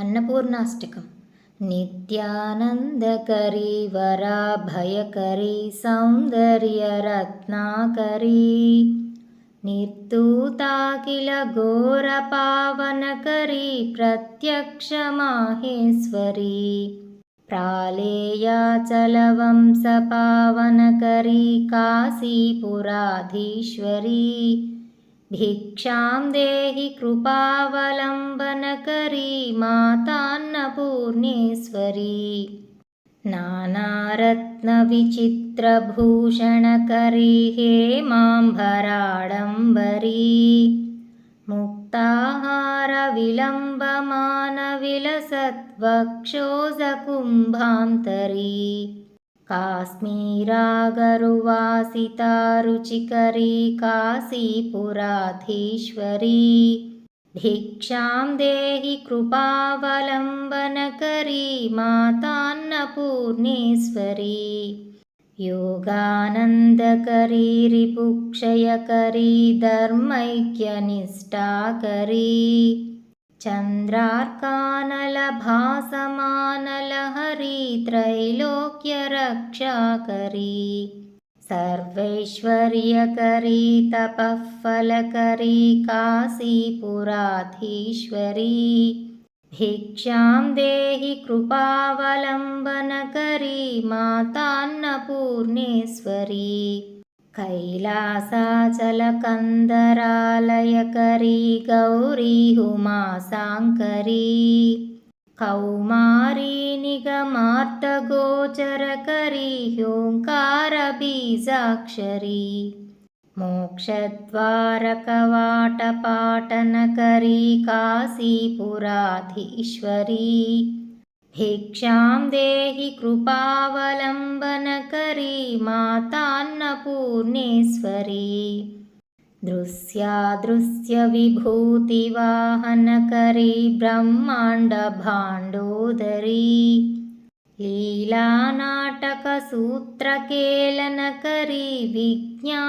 अन्नपूर्णाष्टकं नित्यानन्दकरी वराभयकरी सौन्दर्यरत्नाकरी निर्तूता किल घोरपावनकरी प्रत्यक्षमाहेश्वरी। प्रालेयाचलवंशपावनकरी काशीपुराधीश्वरी भिक्षां देहि कृपावलम्बनकरी मातान्नपूर्णेश्वरी। नानारत्नविचित्रभूषणकरी हेमाम्बराडम्बरी मुक्ताहारविलम्बमानविलसद्वक्षोजकुम्भान्तरी काश्मीरागरुवासिता रुचिकरी काशीपुराधीश्वरी। भिक्षां देहि कृपावलम्बनकरी मातान्नपूर्णेश्वरी। योगानन्दकरी रिपुक्षयकरी धर्मैक्यनिष्ठाकरी चन्द्रार्कानलभासमानलहरी त्रैलोक्यरक्षाकरी सर्वैश्वर्यकरी तपःफलकरी काशीपुराधीश्वरी। भिक्षां देहि कृपावलम्बनकरी मातान्नपूर्णेश्वरी कैलासाचलकन्दरालयकरी गौरी उमासाङ्करी कौमारी निगमार्तगोचरकरी ह्योङ्कारबीजाक्षरी मोक्षद्वारकवाटपाटनकरी काशीपुराधीश्वरी भिक्षां देहि कृपावलम्बनकरी मातान्नपूर्णेश्वरी दृश्यादृश्यविभूतिवाहनकरी ब्रह्माण्डभाण्डोदरी लीलानाटकसूत्रकेलनकरी विज्ञानदीपाङ्कुरी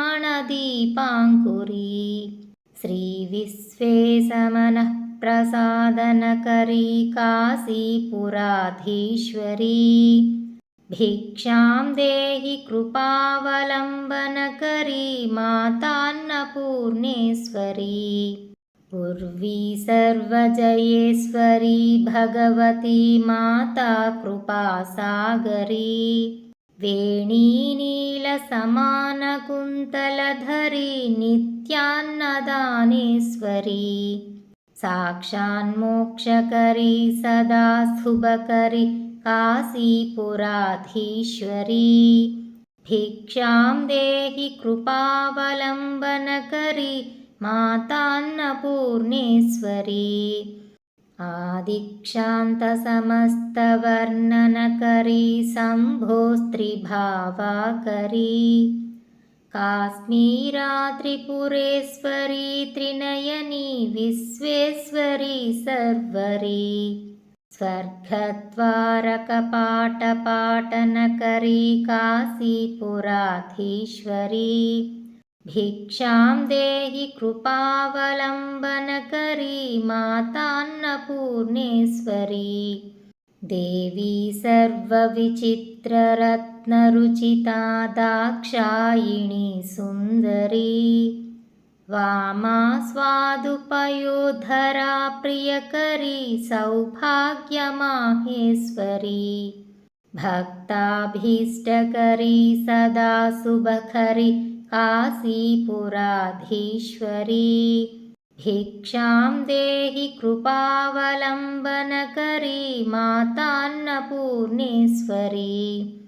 श्रीविश्वेशमनः प्रसादनकरी काशीपुराधीश्वरी भिक्षां देहि कृपावलम्बनकरी मातान्नपूर्णेश्वरी। उर्वी सर्वजयेश्वरी भगवती माता कृपासागरी। वेणीनीलसमानकुन्तलधरी नित्यान्नदानेश्वरी साक्षान्मोक्षकरी सदा शुभकरी काशीपुराधीश्वरी। भिक्षां देहि कृपावलम्बनकरी मातान्नपूर्णेश्वरी। आदिक्षान्तसमस्तवर्णनकरी शम्भोस्त्रिभावाकरी काश्मीरात्रिपुरेश्वरी त्रिनयनी विश्वेश्वरी सर्वरी। स्वर्गद्वारकपाटपाटनकरी काशीपुराधीश्वरी। भिक्षां देहि कृपावलम्बनकरी मातान्नपूर्णेश्वरी देवी सर्वविचित्ररत्नरुचिता दाक्षायिणी सुन्दरी। वामा स्वादुपयोधरा प्रियकरी सौभाग्यमाहेश्वरी। भक्ताभीष्टकरी सदा शुभकरी काशीपुराधीश्वरी भिक्षां देहि कृपावलम्बनकरी मातान्नपूर्णेश्वरी।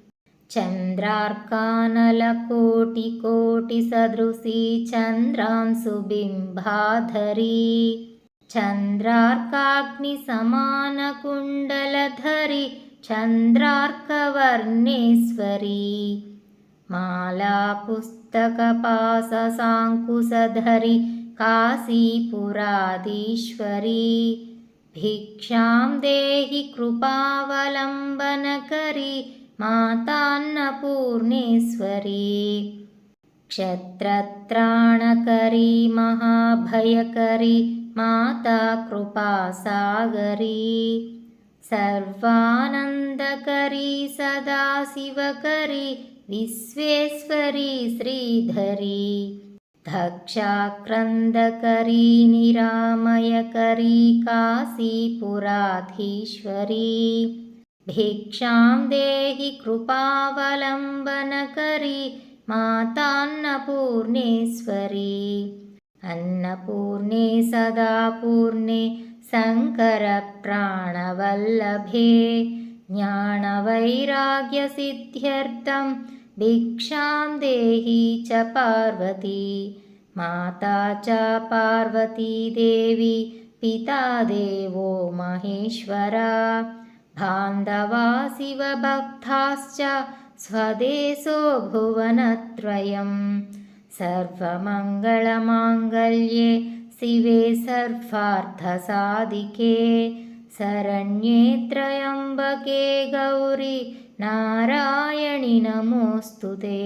चन्द्रार्कानलकोटिकोटिसदृशी चन्द्रांशुबिम्बाधरी। चन्द्रार्काग्निसमानकुण्डलधरी चन्द्रार्कवर्णेश्वरी। मालापुस्तकपाससाङ्कुशधरी काशीपुराधीश्वरी। भिक्षां देहि कृपावलम्बनकरी मातान्नपूर्णेश्वरी। क्षत्रत्राणकरी महाभयकरी माता कृपासागरी सर्वानन्दकरी सदाशिवकरी विश्वेश्वरी श्रीधरी धक्षाक्रन्दकरी निरामयकरी काशीपुराधीश्वरी भिक्षां देहि कृपावलम्बनकरी मातान्नपूर्णेश्वरी। अन्नपूर्णे सदा पूर्णे शङ्करप्राणवल्लभे। ज्ञानवैराग्यसिद्ध्यर्थं भिक्षां देहि च पार्वती माता च पार्वती देवी पिता देवो महेश्वरा। बान्धवा शिवभक्ताश्च स्वदेशो भुवनत्रयम् सर्वमङ्गलमाङ्गल्ये शिवे सर्वार्थसाधिके ಶರಣ್ಯೇ ತ್ರಯಂಬಕೆ ಗೌರಿ ನಾರಾಯಣಿ ನಮೋಸ್ತುತೆ